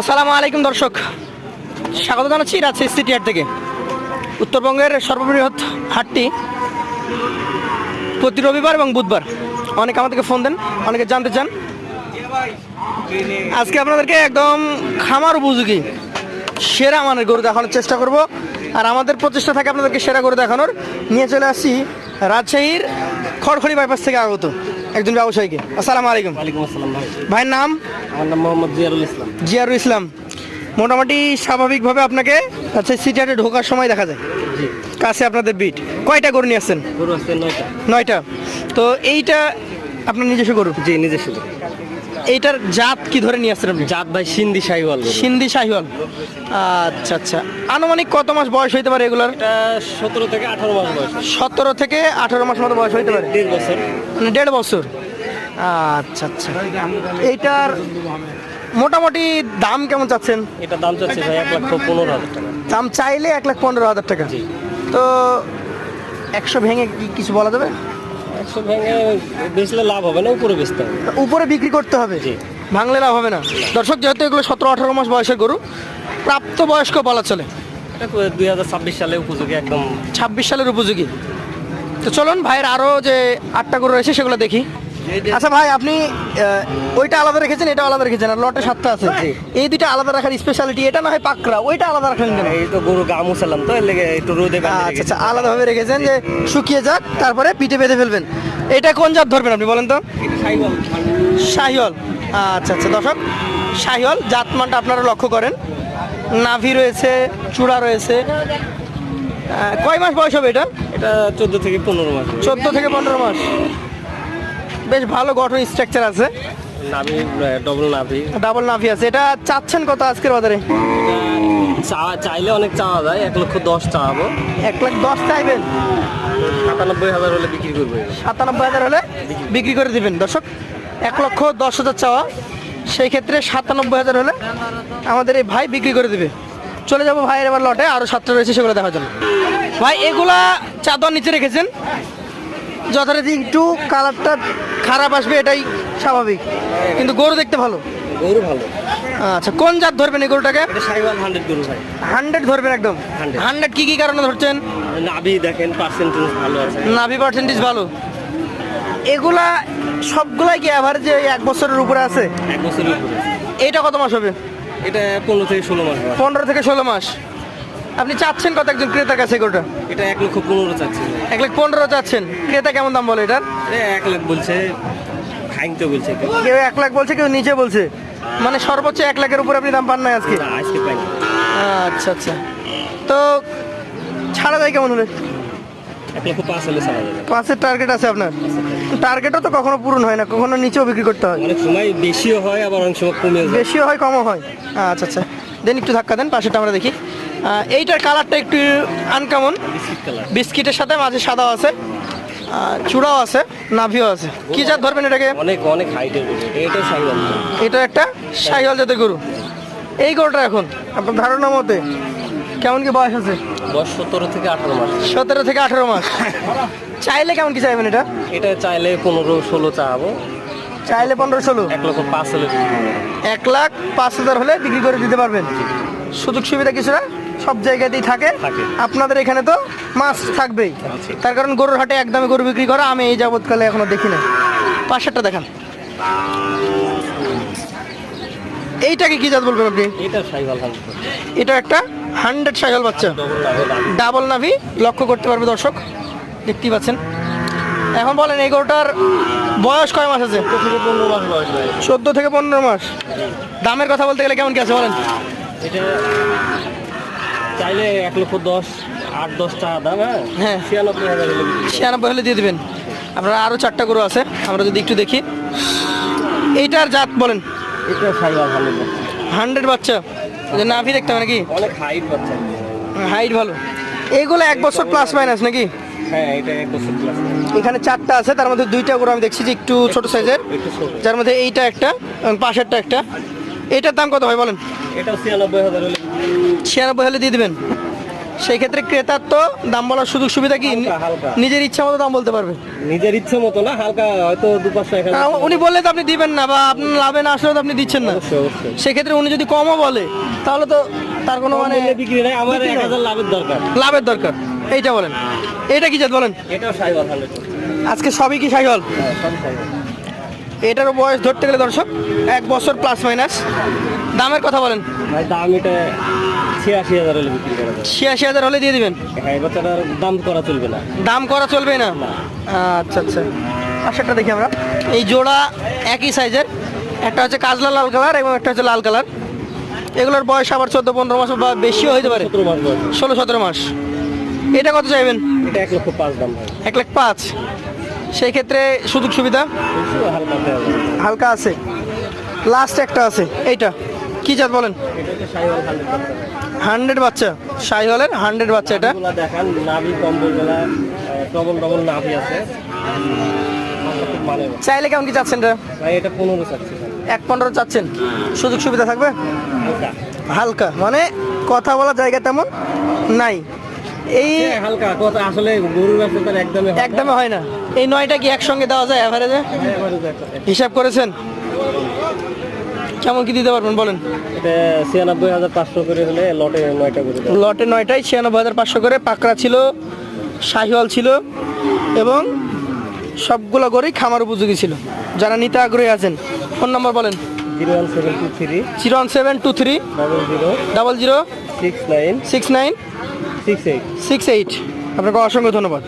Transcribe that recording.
আসসালামু আলাইকুম দর্শক। স্বাগত জানাচ্ছি রাজশাহী সিটি হাট থেকে। উত্তরবঙ্গের সর্ববৃহৎ হাটটি প্রতি রবিবার এবং বুধবার। অনেকে আমাদেরকে ফোন দেন, অনেকে জানতে চান। আজকে আপনাদেরকে একদম খামার উপযোগী, সেরা মানের গরু দেখানোর চেষ্টা করব। আর আমাদের প্রচেষ্টা থাকে আপনাদেরকে সেরা গরু দেখানোর। নিয়ে চলে আসছি রাজশাহীর খড়খড়ি বাইপাস থেকে আগত একজন ব্যবসায়ীকে। আসসালামু আলাইকুম। ওয়ালাইকুম আসসালাম ভাই। ভাইয়ের নাম? আমার নাম মোহাম্মদ জিয়ারুল ইসলাম। জিয়ারুল ইসলাম। মোটামুটি স্বাভাবিকভাবে আপনাকে আচ্ছা সিটি হাটে ঢোকার সময় দেখা যায়। কাছে আপনাদের বিট কয়টা গরু নিয়ে আসছেন? গরু নয়টা। নয়টা। তো এইটা আপনার নিজস্ব গরু? জি নিজস্ব গরু। এইটার জাত কি ধরে নিয়ে আসছেন আপনি? জাত ভাই সিন্ধি শাহিওয়াল সিন্ধি শাহিওয়াল। আচ্ছা আচ্ছা। আনুমানিক কত মাস বয়স হইতে পারে এগুলোর? এটা সতেরো থেকে আঠারো মাস বয়স সতেরো থেকে আঠারো মাস মতো বয়স হইতে পারে? দেড় বছর। মানে দেড় বছর। আচ্ছা আচ্ছা। এইটার মোটামুটি দাম কেমন চাচ্ছেন? এটা দাম চাচ্ছে ভাই এক লক্ষ পনেরো হাজার টাকা। দাম চাইলে এক লাখ পনেরো হাজার টাকা। জি। তো একশো ভেঙে কি কিছু বলা যাবে? একশো ভেঙে বেচলে লাভ হবে না উপরে বেচতে হবে। উপরে বিক্রি করতে হবে? জি। ভাঙলে লাভ হবে না? দর্শক যেহেতু এগুলো সতেরো আঠারো মাস বয়সের গরু প্রাপ্ত বয়স্ক বলা চলে। এটা দুই হাজার ছাব্বিশ সালে উপযোগী একদম। ছাব্বিশ সালের উপযোগী। তো চলুন ভাইয়ের আরও যে আটটা গরু রয়েছে সেগুলো দেখি। আচ্ছা ভাই আপনি ওইটা আলাদা রেখেছেন এটা আলাদা রেখেছেন আর লটে সাতটা আছে। এই দুইটা আলাদা রাখার স্পেশালিটি এটা না হয় পাকড়া ওইটা আলাদা রাখেন কেন? এই তো গরু গা মুছালাম তো এর লেগে একটু রোদে আচ্ছা। আচ্ছা আলাদাভাবে রেখেছেন যে শুকিয়ে যাক তারপরে পিঠে বেঁধে ফেলবেন। এটা কোন জাত ধরবেন আপনি বলেন তো। শাহিওয়াল আচ্ছা আচ্ছা দর্শক শাহিওয়াল জাতমানটা আপনারা লক্ষ্য করেন। নাভি রয়েছে চূড়া রয়েছে। কয় মাস বয়স হবে এটা? এটা চোদ্দ থেকে পনেরো মাস। চোদ্দ থেকে পনেরো মাস। বেশ ভালো গঠন স্ট্রাকচার আছে। নাভি ডবল নাভি। ডাবল নাভি আছে। এটা চাচ্ছেন কত আজকের বাজারে? চা- চাইলে অনেক চাওয়া যায়। এক লক্ষ দশ চাওয়াবো। এক লাখ দশ চাইবেন? সাতানব্বই হাজার হলে বিক্রি করব সাতানব্বই হাজার হলে বিক্রি করে দিবেন। দর্শক এক লক্ষ দশ হাজার চাওয়া। সেই ক্ষেত্রে সাতানব্বই হাজার হলে আমাদের এই ভাই বিক্রি করে দিবে। চলে যাব ভাইয়ের এবার লটে। আরও সাতটা রয়েছে সেগুলো দেখার জন্য। ভাই এগুলা চাদর নিচে রেখেছেন। যথারীতি একটু কালারটা খারাপ আসবে এটাই স্বাভাবিক। কিন্তু গরু দেখতে ভালো? গরু ভালো। আচ্ছা কোন জাত ধরবেন এই গরুটাকে? এটা হান্ড্রেড গরু ভাই। হান্ড্রেড ধরবেন একদম? 100 হান্ড্রেড কি কি কারণে ধরছেন? নাভি দেখেন পার্সেন্টেজ ভালো আছে। নাভি পার্সেন্টেজ ভালো। এগুলা সবগুলাই কি অ্যাভারেজে এক বছরের উপরে আছে? এক বছরের উপরে। এইটা কত মাস হবে? এটা পনেরো থেকে ষোলো মাস পনেরো থেকে ষোলো মাস। আপনি চাচ্ছেন কত একজন ক্রেতার কাছে গোটা এটা এক লক্ষ পনেরো চাচ্ছে এক লাখ পনেরো চাচ্ছেন। ক্রেতা কেমন দাম বলে এটার? এটা এক লাখ বলছে খাইতে বলছে কেউ। এক লাখ বলছে কেউ নিচে বলছে। মানে সর্বোচ্চ এক লাখের উপরে আপনি দাম পান না আজকে আজকে পাইনি আচ্ছা আচ্ছা। তো ছাড়া যায় কেমন হলে? পাঁচের টার্গেট আছে আপনার? টার্গেটও তো কখনো পূরণ হয় না কখনো নিচেও বিক্রি করতে হয়। অনেক সময় বেশিও হয় আবার অনেক সময় যায়। বেশিও হয় কমও হয়। আচ্ছা আচ্ছা। দেন একটু ধাক্কা দেন পাশেরটা আমরা দেখি। এইটার কালারটা একটু আনকমন বিস্কিটের সাথে মাঝে সাদাও আছে চূড়াও আছে নাভিও আছে। কি জাত ধরবেন এটাকে? অনেক অনেক হাইটের এটা সাইওয়াল এটা একটা সাইহল জাতের গরু। এই গরুটা এখন আপনার ধারণা মতে কেমন কি বয়স আছে? বয়স সতেরো থেকে আঠারো মাস। সতেরো থেকে আঠেরো মাস। চাইলে কেমন কি চাইবেন এটা? এটা চাইলে পনেরো ষোলো চাবো। চাইলে পনেরো ষোলো। এক লক্ষ পাঁচ হলে। এক লাখ পাঁচ হাজার হলে বিক্রি করে দিতে পারবেন। সুযোগ সুবিধা কিছুটা সব জায়গাতেই থাকে। আপনাদের এখানে তো মাছ থাকবেই। তার কারণ গরুর হাটে একদমে গরু বিক্রি করা আমি এই যাবৎকালে এখনও দেখি না পাশেরটা দেখান। এইটাকে কি জাত বলবেন আপনি? এটা একটা হান্ড্রেড সাইকেল বাচ্চা। ডবল নাভি লক্ষ্য করতে পারবে দর্শক। দেখতেই পাচ্ছেন। এখন বলেন এই গরুটার বয়স কয় মাস আছে? চোদ্দ থেকে পনেরো মাস দামের কথা বলতে গেলে কেমন কি আছে বলেন? চাইলে এক লক্ষ দশ আট দশ টাকা দাম হ্যাঁ? হ্যাঁ। ছিয়ানব্বই হাজার হলে ছিয়ানব্বই হলে দিয়ে দেবেন। আপনারা আরও চারটা গরু আছে আমরা যদি একটু দেখি। এইটার জাত বলেন। এটা হান্ড্রেড হান্ড্রেড বাচ্চা। নাভি দেখতে হবে নাকি? অনেক হাইট বাচ্চা। হাইট ভালো। এইগুলো এক বছর প্লাস মাইনাস নাকি? হ্যাঁ এটা এক বছর এখানে চারটা আছে তার মধ্যে দুইটা গরু আমি দেখছি যে একটু ছোট সাইজের যার মধ্যে এইটা একটা পাশেরটা একটা। এটার দাম কত হয় বলেন? ছিয়ানব্বই হাজার হলে। ছিয়ানব্বই হলে দিয়ে দেবেন। সেই ক্ষেত্রে ক্রেতার তো দাম বলার সুযোগ সুবিধা কি। নিজের ইচ্ছা মতো দাম বলতে পারবে। নিজের ইচ্ছে মতো না হালকা হয়তো দু পাঁচশো উনি বললে তো আপনি দিবেন না বা আপনার লাভে না আসলেও তো আপনি দিচ্ছেন না। সেক্ষেত্রে উনি যদি কমও বলে তাহলে তো তার কোনো মানে বিক্রি নাই আমার এক হাজার লাভের দরকার। লাভের দরকার। এইটা বলেন। এটা কি জাত বলেন? এটাও হান্ড্রেড আজকে সবই কি সাইহল সবই সাইবার এটারও বয়স ধরতে গেলে দর্শক এক বছর প্লাস মাইনাস দামের কথা বলেন। ভাই দাম এটা ছিয়াশি হাজার হলে বিক্রি করা ছিয়াশি হাজার হলে দিয়ে দিবেন? হ্যাঁ বাচ্চাটার দাম করা চলবে না। দাম করা চলবে না? আচ্ছা আচ্ছা। পাশেরটা দেখি আমরা। এই জোড়া একই সাইজের একটা হচ্ছে কাজলা লাল কালার এবং একটা হচ্ছে লাল কালার এগুলোর বয়স আবার চোদ্দ পনেরো মাস বা বেশিও হতে পারে। ষোলো সতেরো মাস। এটা কত চাইবেন? এটা এক লক্ষ পাঁচ দাম এক লাখ পাঁচ। সেই ক্ষেত্রে সুযোগ সুবিধা? হালকা আছে। লাস্ট একটা আছে। এইটা। কি জাত বলেন? হান্ড্রেড বাচ্চা। শাহি হলের হান্ড্রেড বাচ্চা এটা। দেখান। নাভি কম্বল ডবল ডবল নাভি আছে। মাথা খুব চাইলে কেমন কি চাচ্ছেন ভাই এটা পনেরো চাচ্ছি। এক পনেরো চাচ্ছেন। সুযোগ সুবিধা থাকবে? হালকা। মানে কথা বলার জায়গা তেমন নাই। এই হ্যাঁ, হালকা। কথা আসলে গরুর ব্যবসা একদমই হয় না। এই নয়টা কি একসঙ্গে দেওয়া যায় অ্যাভারেজে হিসাব করেছেন? কেমন কি দিতে পারবেন বলেন? ছিয়ানব্বই হাজার পাঁচশো করে হলে লটে নয়টা করে লটে নয়টায় ছিয়ানব্বই হাজার পাঁচশো করে পাকড়া ছিল শাহিওয়াল ছিল এবং সবগুলো করেই খামার উপযোগী ছিল। যারা নিতে আগ্রহী আছেন ফোন নম্বর বলেন। Zero one seven two three. Zero one seven two three. Double zero. Double zero. Six nine. Six nine. Six eight. Six eight. আপনাকে অসংখ্য ধন্যবাদ।